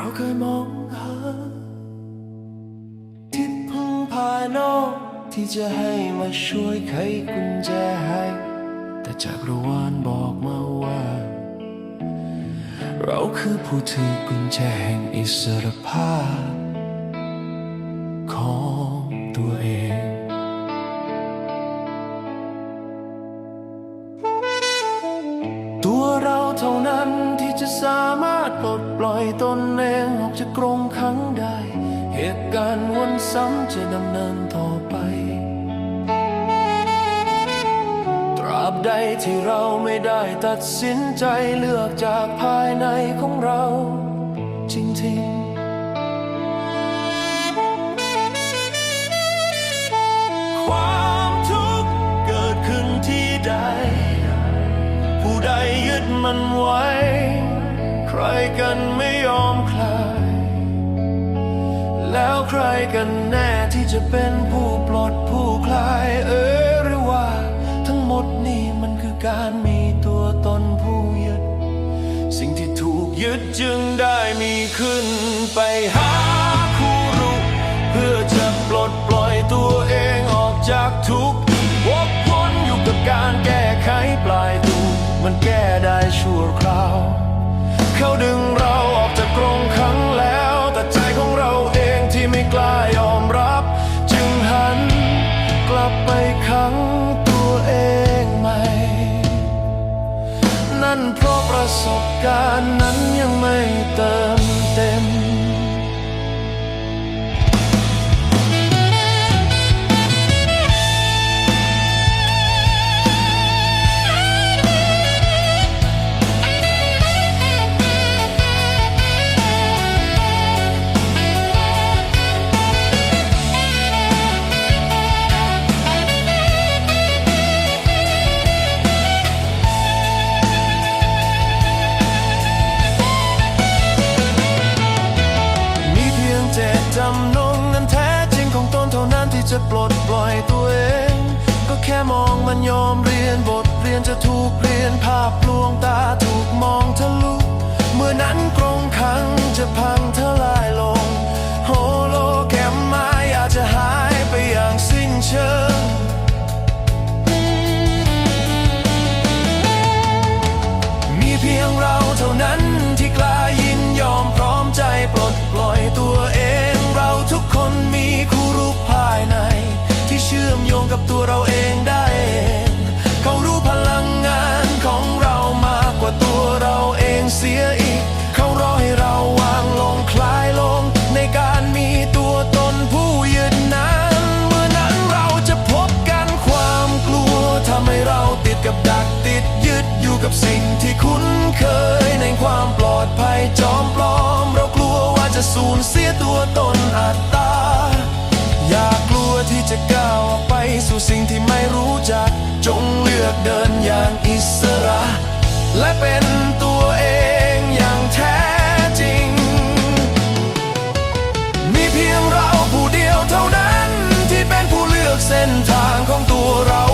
เราเคยมองหาที่พึ่งภายนอกที่จะให้มาช่วยไขกุญแจให้ แต่จากรวาลบอกมาว่า เราคือผู้ถือกุญแจแห่งอิสรภาพ ของตัวเองตัวเราเท่านั้น สามารถปลดปล่อยตนเองออกจากกรงขังได้ เหตุการณ์วนซ้ำจะดำเนินต่อไป ตราบใดที่เราไม่ได้ตัดสินใจเลือกจากภายในของเรา จริงๆความทุกข์เกิดขึ้นที่ใดผู้ใดยึดมันไว้ กันแน่ที่จะเป็นผู้ปลดผู้คลายเออหรือว่า ทั้งหมดนี่มันคือการมีตัวตนผู้ยึด สิ่งที่ถูกยึดจึงได้มีขึ้นไปหาคู่รู้ เพื่อจะปลดปล่อยตัวเองออกจากทุกข์วกวนอยู่กับการแก้ไขปลายตูมันแก้ได้ชั่วคราว เขาดึงเราออกจากกรงขังแล้ว ประสบการณ์นั้นยังไม่เติมเต็ม จะปลดปล่อยตัวเอง ก็แค่มองมันยอมเรียนบทเรียนจะถูกเปลี่ยนภาพ อยู่กับสิ่งที่คุ้นเคยในความปลอดภัยจอมปลอม เรากลัวว่าจะสูญเสียตัวตนอัตตา อย่ากลัวที่จะก้าวไปสู่สิ่งที่ไม่รู้จัก จงเลือกเดินอย่างอิสระ และเป็นตัวเองอย่างแท้จริง มีเพียงเราผู้เดียวเท่านั้น ที่เป็นผู้เลือกเส้นทางของตัวเรา